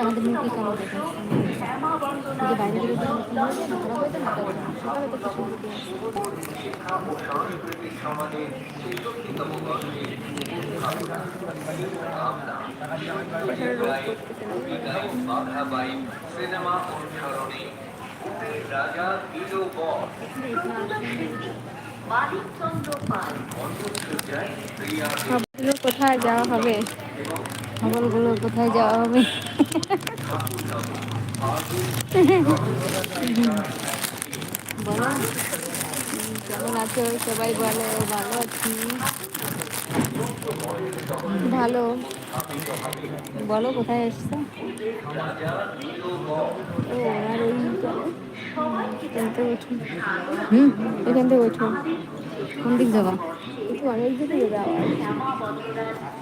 আমাদের মুখে কালো বাইরে বেরোতে খারাপ হয়তো না তো সিনেমা অনুসরণে রাজা দিল বর মানিকচন্দ্র পাল। অন্তর্সজ্জায় প্রিয়া খবরগুলো কোথায় যাওয়া হবে? খবরগুলো কোথায় যাওয়া হবে? বলো। কেমন আছো? সবাই বলো ভালো আছি? ভালো। বলো কোথায় এসছো? ও আর ওই এখান থেকে উঠুন হুম? এখান থেকে উঠুন কোন দিক যাবা? অনেক দিকে যাবে আওয়াজ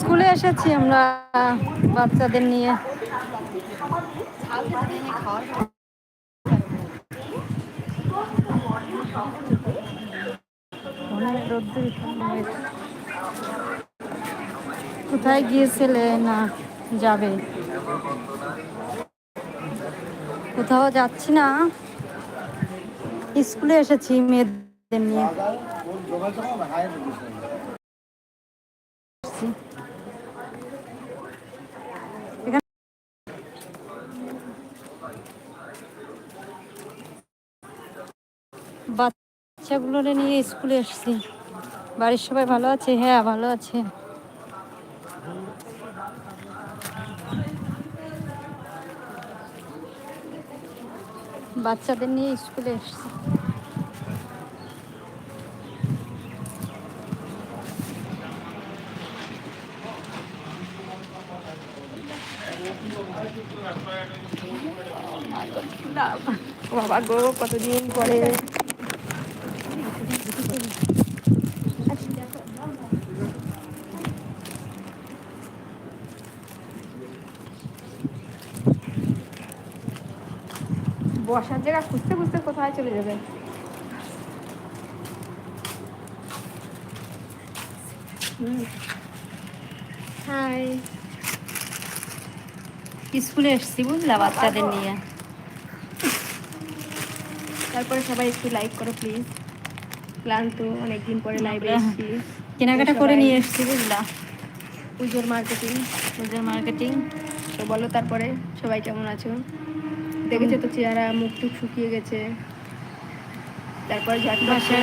স্কুলে এসেছি আমরা বাচ্চাদের নিয়ে। কোথায় গিয়েছিলে না যাবে কোথাও যাচ্ছি না। স্কুলে এসেছি মেয়েদের নিয়ে। এখানে বাচ্চাগুলোরে নিয়ে স্কুলে এসেছি। বাড়ির সবাই ভালো আছে? হ্যাঁ ভালো আছে। বাচ্চাদের নিয়ে স্কুলে এসছি। বাবা গো কতদিন পরে? বসার জায়গা খুঁজতে খুঁজতে কোথায় চলে যাবে? হাই। স্কুলে এসেছি বুঝলা বাচ্চাদের নিয়ে। তারপরে সবাই একটু লাইক করো প্লিজ ক্লান্ত অনেকদিন পরে লাইভে এসেছি। কেনাকাটা করে নিয়ে এসেছি বুঝলা। পুজোর মার্কেটিং পুজোর মার্কেটিং তো বলো তারপরে সবাই কেমন আছো? দেখেছ তো চেহারা মুখ টুক শুকিয়ে গেছে। তারপরে বসার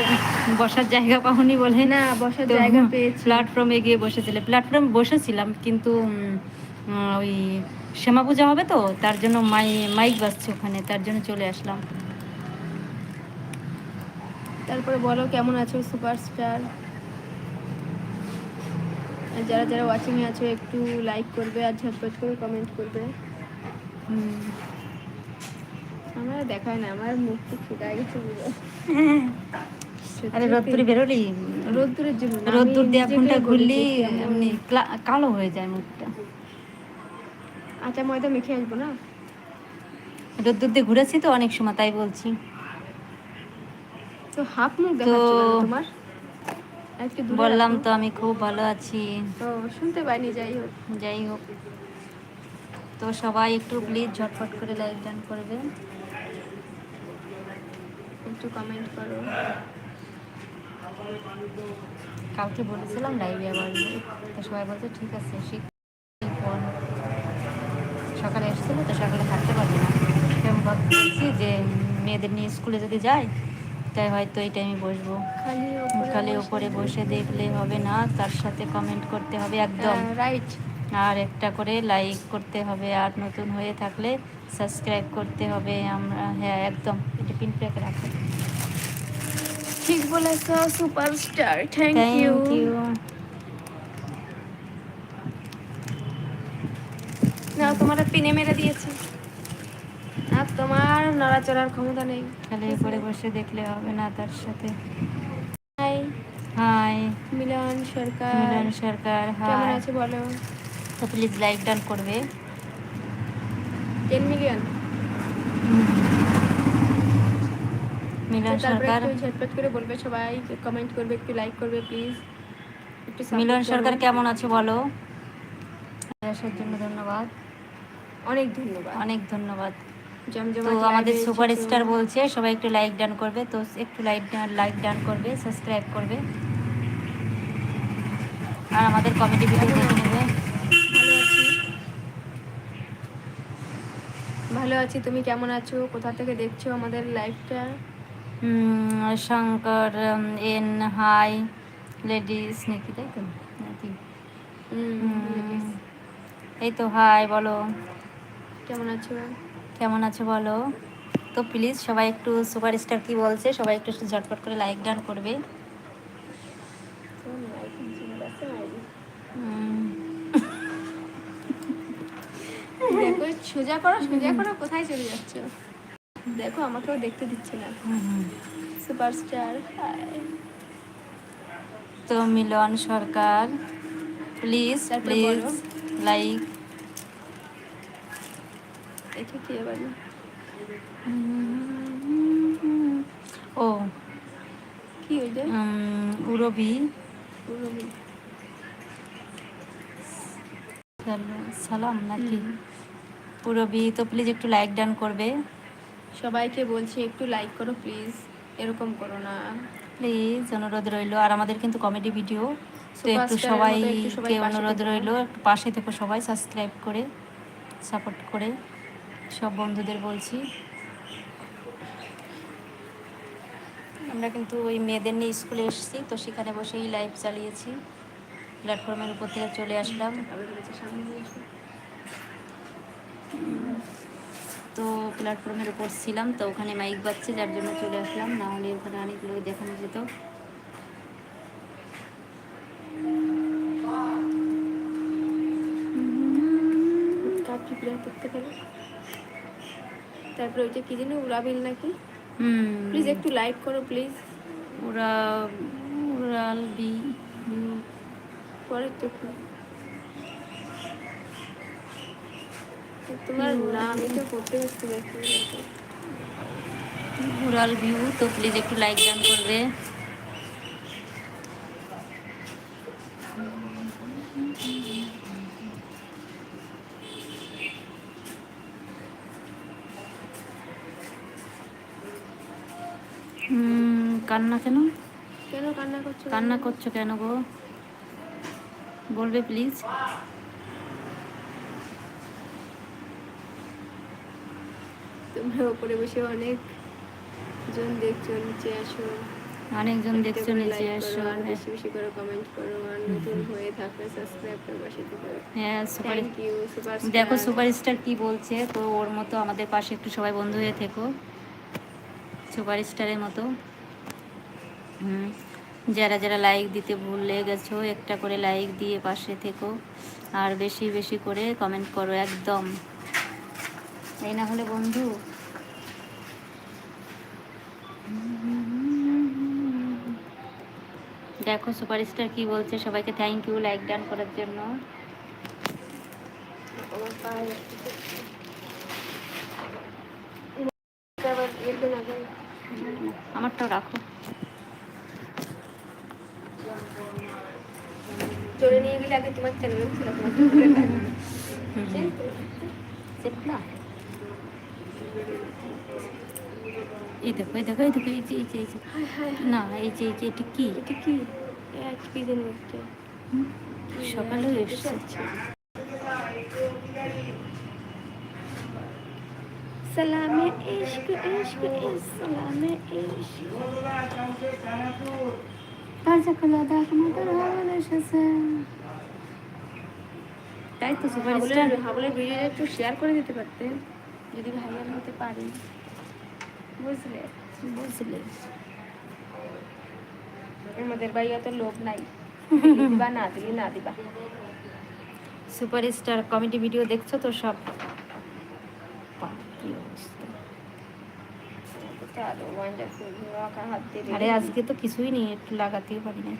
বসার জায়গা পাওনি বলে? না বসার জায়গা পেয়েছি। প্ল্যাটফর্মে গিয়ে বসেছিলে। প্ল্যাটফর্মে বসেছিলাম কিন্তু ওই শ্যামা পূজা হবে তো তার জন্য মাই মাইক বাজছে ওখানে তার জন্য চলে আসলাম। তারপরে বলো কেমন আছো সুপারস্টার যারা যারা ওয়াচিংয়ে আছো একটু লাইক করবে আর ঝটপট করে কমেন্ট করবে। হুম। আমার দেখায় না আমার মুখ টুক শুকায় গেছে পুরো। আরে রোদ্দুরে বেরোলি? রোদ্দুরের জন্য রোদ্দুর দিয়ে ফোনটা ঘুরলি এমনি কালো হয়ে যায় মুখটা। আটা ময়দা মেখে আসব না? রোদ্দুর দিয়ে ঘুরেছি তো অনেক সময় তাই বলছি। তো হাফ মুখ দেখাচ্ছ তোমার? বললাম তো আমি খুব ভালো আছি। তো শুনতে পাইনি যাই হোক। যাই হোক। তো সবাই একটু প্লিজ ঝটফট করে লাইক ডান করবে। একটু কমেন্ট করো। কালকে বলেছিলাম লাইভে আবার তো সবাই বলছে ঠিক আছে ফোন সকালে এসেছিল তো সকালে থাকতে পারবে না। এবং ভাবছি যে মেয়েদের নিয়ে স্কুলে যদি যাই তাই হয়তো এই টাইমে বসবো। খালি ওপরে বসে- উপরে বসে দেখলে হবে না তার সাথে কমেন্ট করতে হবে একদম। হ্যাঁ, রাইট আর একটা করে লাইক করতে হবে আর নতুন হয়ে থাকলে সাবস্ক্রাইব করতে হবে আমরা। হ্যাঁ একদম। এটা পিন প্যাকে রাখো। ঠিক বলেছ সুপারস্টার থ্যাংক ইউ না তোমার পিনে মেরে দিয়েছে। আর তোমার নড়াচড়ার ক্ষমতা নেই। তাহলে পরে বসে দেখলে হবে না তার সাথে। হাই। হাই। মিলন সরকার। মিলন সরকার কেমন আছে বলো? তো প্লিজ লাইক ডান করবে। টেন মিলিয়ন মিলন সরকার ঝটপট করে বলবে সবাই কমেন্ট করবে একটু লাইক করবে প্লিজ মিলন সরকার কেমন আছে বলো? আসার জন্য ধন্যবাদ। অনেক ধন্যবাদ। অনেক ধন্যবাদ। তো আমাদের live এ সুপার স্টার বলছে সবাই একটু লাইক ডান করবে। তো একটু লাইক লাইক ডান করবে সাবস্ক্রাইব করবে। আর আমাদের কমেডি ভিডিও দেখে নেবে। ভালো আছি। তুমি কেমন আছো? কোথা থেকে দেখছ আমাদের লাইভটা উম, শঙ্কর এন হাই লেডিস নাকি তাই তো? নাকি? এই তো হাই বলো। কেমন আছো কেমন আছো বলো? তো প্লিজ সবাই একটু সুপার স্টার কি বলছে সবাই একটু ঝটপট করে লাইক ডান করবে। সোজা করো সোজা করো কোথায় চলে যাচ্ছ? দেখো আমাকেও দেখতে দিচ্ছে না। সুপারস্টার তো Milan Sarkar please please like দেখে কি এবার ও। কি ওইটা? উম, উরবি সালাম নাকি। পুরবি তো প্লিজ একটু লাইক ডান করবে। সবাইকে বলছি একটু লাইক করো প্লিজ এরকম করো না। প্লিজ অনুরোধ রইল। আর আমাদের কিন্তু কমেডি ভিডিও তো একটু সবাই সবাইকে অনুরোধ। রইল একটু পাশে থেকে সবাই সাবস্ক্রাইব করে সাপোর্ট করে। সব বন্ধুদের বলছি। আমরা কিন্তু ওই মেয়েদের নিয়ে স্কুলে এসেছি তো সেখানে বসেই লাইভ চালিয়েছি। প্ল্যাটফর্মের উপর থেকে চলে আসলাম আবার বলেছে সামনে নিয়ে এসো। তো প্ল্যাটফর্মের উপর ছিলাম তো ওখানে মাইক বাজছে যার জন্য চলে আসলাম। না হলে ওখানে অনেক লোক দেখানো যেত। কাপ কি করতে পারে তারপরে ওইটা কি জানি উড়াবিল নাকি? হুম। প্লিজ একটু লাইক করো প্লিজ ওরা উড়াল বি পরে তো একটু তোমার নাম এটা করতে ভিউ তো প্লিজ একটু লাইক ডান করবে। কান্না কেন? কেন কান্না করছ কান্না করছ কেন গো? বলবে প্লিজ তোমরা উপরে বসে অনেক জন দেখছ নিচে আসো। অনেকজন দেখছ নিচে আসো আর বেশি বেশি করে কমেন্ট করো আর নতুন হয়ে থাকলে সাবস্ক্রাইব করে পাশে থেকে। হ্যাঁ সুপার সুপার দেখো সুপারস্টার কি বলছে? তো ওর মতো আমাদের পাশে একটু সবাই বন্ধু হয়ে থেকো। সুপারস্টারের মতো। হুম যারা যারা লাইক দিতে ভুলে গেছো একটা করে লাইক দিয়ে পাশে থেকো। আর বেশি বেশি করে কমেন্ট করো একদম। এই না হলে বন্ধু। দেখো সুপারস্টার কি বলছে সবাইকে থ্যাংক ইউ লাইক ডান করার জন্য। আমারটাও রাখো। চলে নিয়ে গেলে আগে তোমার চ্যানেলে ছিল তোমার চ্যানেলে থাকবে। চেপলা এই দেখো এই দেখো এই দেখো এই যে এই যে এই যে। না এই যে এই যে এটা কি? এটা কি? দিন একটা? সকালেও এসছে। সালামে ইশক ইশক সালামে ইশক। তাই তো সুপারস্টার হাবলের ভিডিওটা একটু শেয়ার করে দিতে পারতেন যদি ভাইরাল হতে পারি। বুঝলে? বুঝলে? আমাদের ভাইয়া তো লোভ নাই। দিবা না দিলে না দিবা। সুপারস্টার কমেডি ভিডিও দেখছ তো সব? আরও আজকে তো কিছুই নেই একটু লাগাতেও পারি না।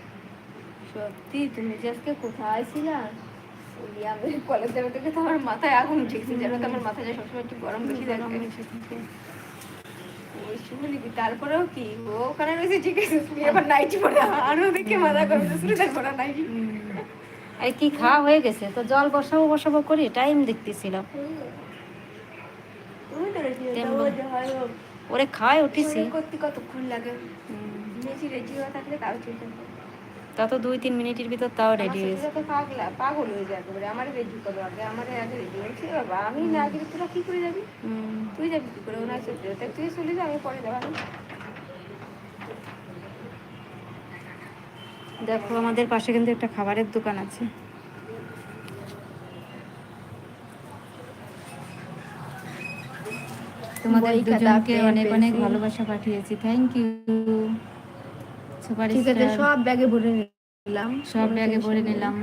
সত্যি তুমি যে আজকে কোথায় ছিলা? কলেজ যাবে থেকে তো আমার মাথায় আগুন উঠেছে যেন আমার মাথায় সবসময় একটু গরম বেশি গরম বেশি থাকে। তারপরেও কি? ও ওখানে রয়েছে ঠিক আছে তুমি আবার নাইটি পরে আরও দেখে মাথা করবে সুরিদার পরা নাইটি আরে কি খাওয়া হয়ে গেছে? তো জল বসাবো বসাবো করি টাইম দেখতেছিলাম। ওরে খাওয়াই উঠেছি। করতে কতক্ষণ লাগে। বেশি রেডি হয়ে থাকলে তাও আছে তা তো দুই তিন মিনিটের ভিতর তাও রেডি হয়েছে পাগলা পাগল হয়ে যায় একেবারে। আমার রেডি করো আগে আমার আগে রেডি হয়েছে বাবা। আমি না গেলে তোরা কি করে যাবি? তুই যাবি কি করে? ওনার সাথে তুই চলে যা আমি পরে যাব দেখো আমাদের পাশে কিন্তু একটা খাবারের দোকান আছে। তোমাদের দুজনকে অনেক অনেক ভালোবাসা পাঠিয়েছি। থ্যাংক ইউ সুপার ঠিক আছে সব ব্যাগে ভরে নিলাম সব ব্যাগে ভরে নিলাম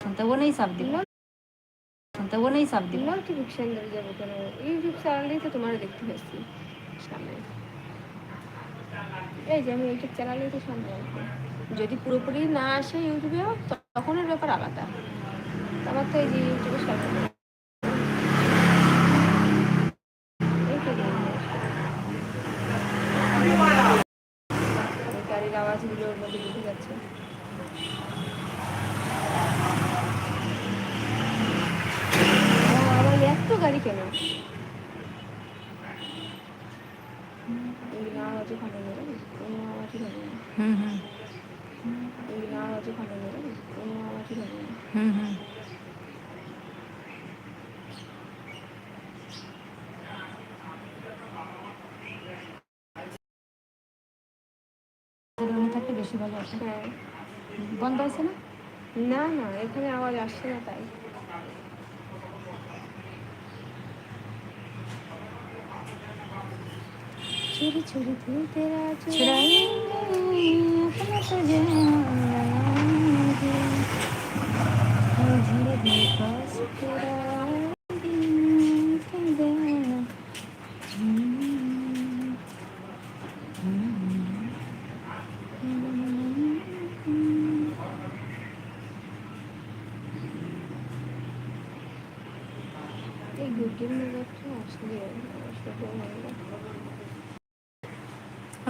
তো वो नहीं साफ दिला তো वो नहीं साफ दिला নোটিফিকেশন ধরে যাবো কেন ইউটিউব চ্যানেলেই তো তোমার দেখতে পাচ্ছি সামনে এই যে আমি ইউটিউব চ্যানেলে তো সম্পর্ক যদি পুরোপুরি না আসে ইউটিউবেও তখন এর ব্যাপার আলাদা। আমার তো এই যে ইউটিউবে। এই গাড়ির আওয়াজগুলো ওর মধ্যে ঢুকে যাচ্ছে আবার এত গাড়ি কেন এই না আওয়াজ ওখানে নেই এই না আওয়াজ ওখানে নেই হুম হুম এই না আওয়াজ ওখানে নেই এই না আওয়াজ ওখানে নেই হুম হুম রুমে থাকতে বেশি ভালো আছে হ্যাঁ। বন্ধ আছে না? না না এখানে আওয়াজ আসছে না তাই। चोरी चोरी तू तेरा चुराएंगे अपना तुझे हम लगाएंगे और धीरे धीरे पास तेरा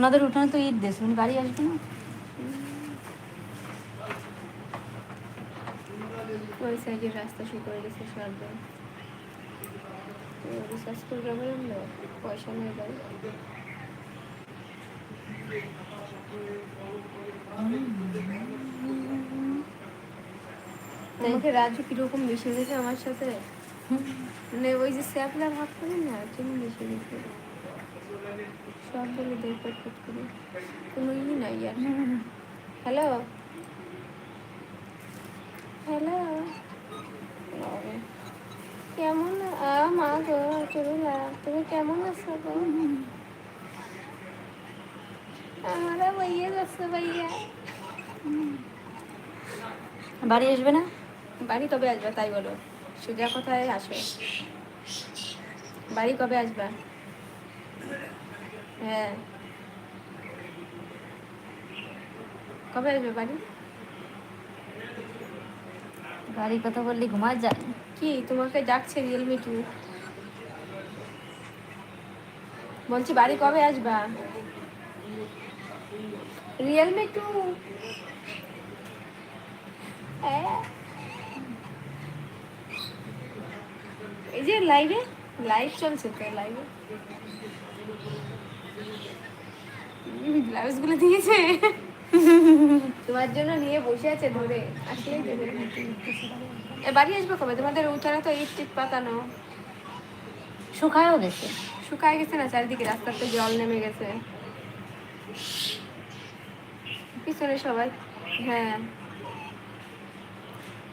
ওনাদের উঠানে তো ঈদ দেশ উনি বাড়ি আসবে না ওই সাইডে রাস্তা শুরু করে গেছে রিসার্চ না পয়সা নেই ভাই। আমাকে রাজু কীরকম মিশে গেছে আমার সাথে? মানে ওই যে স্যাপলা ভাব করে না তুমি মিশে গেছে সব বলে দেয় করে। কোনো ই নাই আর। হ্যালো হ্যালো কেমন মা গো চলুলা তুমি কেমন আছো গো? আমারা ভাইয়া যাচ্ছে ভাইয়া। বাড়ি আসবে না? বাড়ি কবে আসবে তাই বলো। সোজা কথায় আসো। বাড়ি কবে আসবা? হ্যাঁ। কবে আসবে বাড়ি? গাড়ি কথা বললে ঘুমায় যায়। কি তোমাকে ডাকছে রিয়েলমি টু বলছি বাড়ি কবে আসবা? রিয়েলমি টু এই যে লাইভে লাইভ চলছে তো লাইভে ব্লাউজগুলো দিয়েছে। তোমার জন্য নিয়ে বসে আছে ধরে। আসলেই দেবে এ বাড়ি আসবে কবে? তোমাদের উঠানে তো ইট টিট পাতানো। শুকায়ও গেছে। শুকায় গেছে না? চারিদিকে রাস্তাতে জল নেমে গেছে। পিছনে সবাই হ্যাঁ।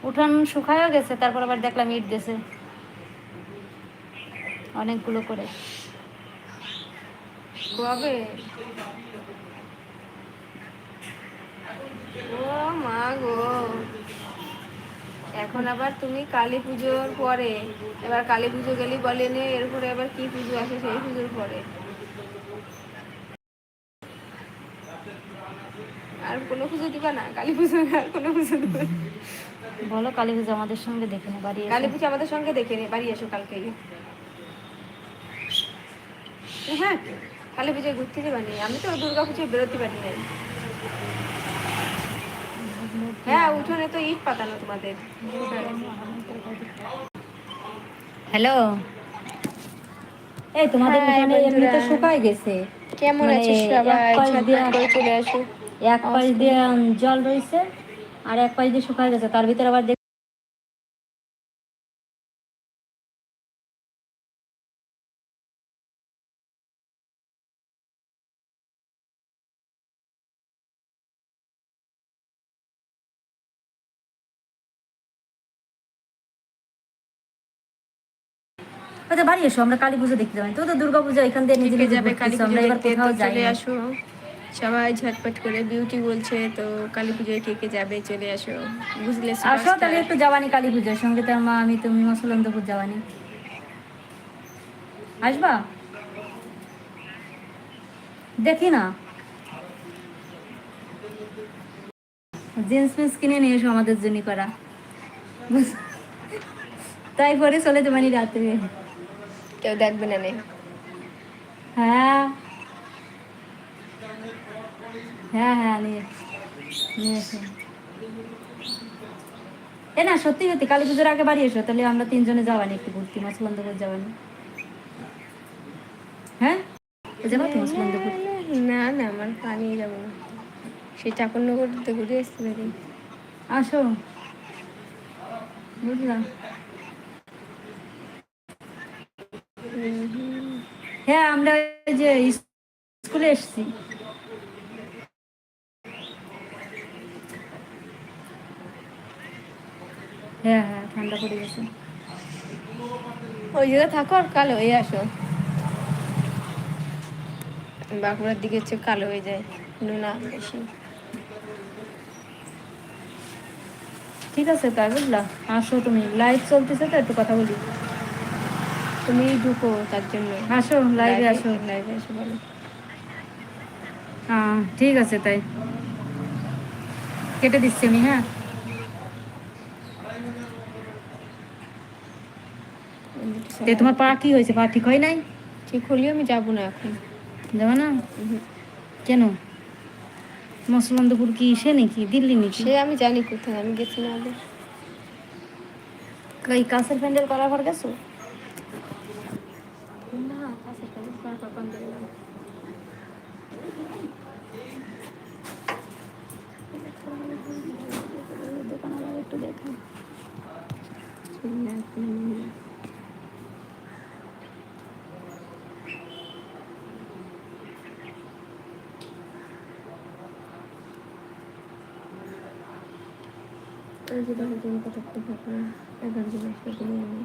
উঠান শুকায়ও গেছে তারপর আবার দেখলাম ইট দিয়েছে অনেকগুলো করে। কবে? ও মা গো। এখন আবার তুমি কালী পুজোর পরে এবার কালী পুজো গেলি বলেনি এরপরে আবার কি পুজো আসে সেই পুজোর পরে। আর কোনো পুজো দিবা না? কালী পুজো আর কোনো পুজো দিবা বলো কালী পুজো আমাদের সঙ্গে দেখে না বাড়ি। কালী পুজো আমাদের সঙ্গে দেখে নে বাড়ি এসো কালকে হ্যাঁ কালী পুজোয় ঘুরতে যাবা নি আমি তো দুর্গা পুজোয় বেরোতে পারি নাই। হ্যাঁ উঠোনে তো ইট পাতানো তোমাদের। হ্যালো? এই তোমাদের উঠানে বন্ধুরা। শুকায় গেছে। কেমন মানে আছিস সবাই? এক পাশ করে চলে আসো। এক পাশ দিয়ে জল রয়েছে আর এক পাশ দিয়ে শুকায় গেছে। তার ভিতরে আবার আচ্ছা বাড়ি এসো আমরা কালী পুজো দেখতে যাব তো তো দুর্গা পুজো এখান দিয়ে নিজে যাবে কালী পুজো দেখতে কোথাও যাই চলে আসো। সবাই ঝটপট করে বিউটি বলছে তো কালী পুজোয় কে কে যাবে চলে আসো। বুঝলে আসো তাহলে একটু যাবানি কালী পুজোর সঙ্গে তার মা আমি তুমি মসলন্দপুর যাবানি আসবা? দেখি না। জিন্স ফিন্স কিনে নিয়ে এসো আমাদের জন্য করা তাই পরে চলে যাবানি রাত্রে। কেউ দেখবে না নে। হ্যাঁ। হ্যাঁ হ্যাঁ নিয়ে নিয়ে এসো। এ না সত্যি সত্যি কালী পুজোর আগে বাড়ি এসো তাহলে আমরা তিনজনে যাবানি একটু ঘুরতে মাছলন্দপুর যাবানি। হ্যাঁ? যাবা তো মাছলন্দপুর না না আমার পানি যাব না। সেই চাকরনগর তো ঘুরে পারি। আসো। বুঝলাম। হ্যাঁ আমরা ওই যে স্কুলে এসেছি। হ্যাঁ হ্যাঁ ঠান্ডা পড়ে গেছে। ওই জায়গায় থাকো আর কালো হয়ে আসো। বাঁকুড়ার দিকে হচ্ছে কালো হয়ে যায়, নোনা বেশি। ঠিক আছে, তাই বুঝলা? আসো তুমি। লাইভ চলতেছে তো, একটু কথা বলি। তুমি ঢুকো তার জন্য। আসো লাইভে আসো। লাইভে আসো বলো। হ্যাঁ ঠিক আছে তাই। কেটে দিচ্ছি আমি হ্যাঁ? তে তোমার পা কি হয়েছে? পা ঠিক হয় নাই? ঠিক হলেও আমি যাব না এখন। যাব না? কেন? মসলন্দপুর কি সে নাকি? দিল্লি নাকি? সে আমি জানি কোথায় আমি গেছি না আগে। কাছের প্যান্ডেল করার পর গেছো না কাছে কাছে তারপর বন্ধ করলাম। দোকান আবার একটু দেখা ওই যে দশ জন কত করে থাকল এগারো জন দশ জন হলো।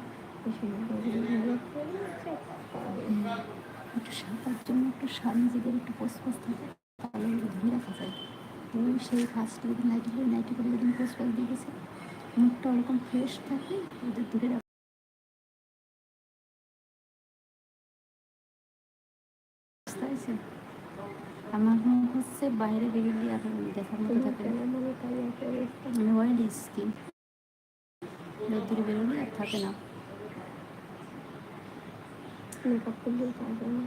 একটু সাঁতার জন্য একটু সার নিজেদের একটু পোস্ট থাকে তাহলে ধরে রাখা যায় ওই সেই ফার্স্টে যদি নাইটি করে নাইটি করে যদি পোস্ট দিয়ে গেছে মুখটা ওরকম ফ্রেশ থাকে ওদের ধরে রাখা আমার মুখ হচ্ছে বাইরে বেরিয়ে আর দেখার মতো থাকে। মানে ওয়াইড স্কিন রোদ্দুরে বেরোলে আর থাকে না। মেকআপ করলেও পারব না।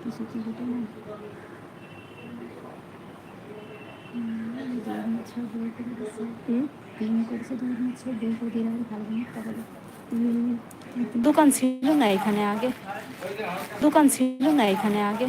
কিছু কি ঘটে না? দোকান ছিল না এখানে আগে। দোকান ছিল না এখানে আগে।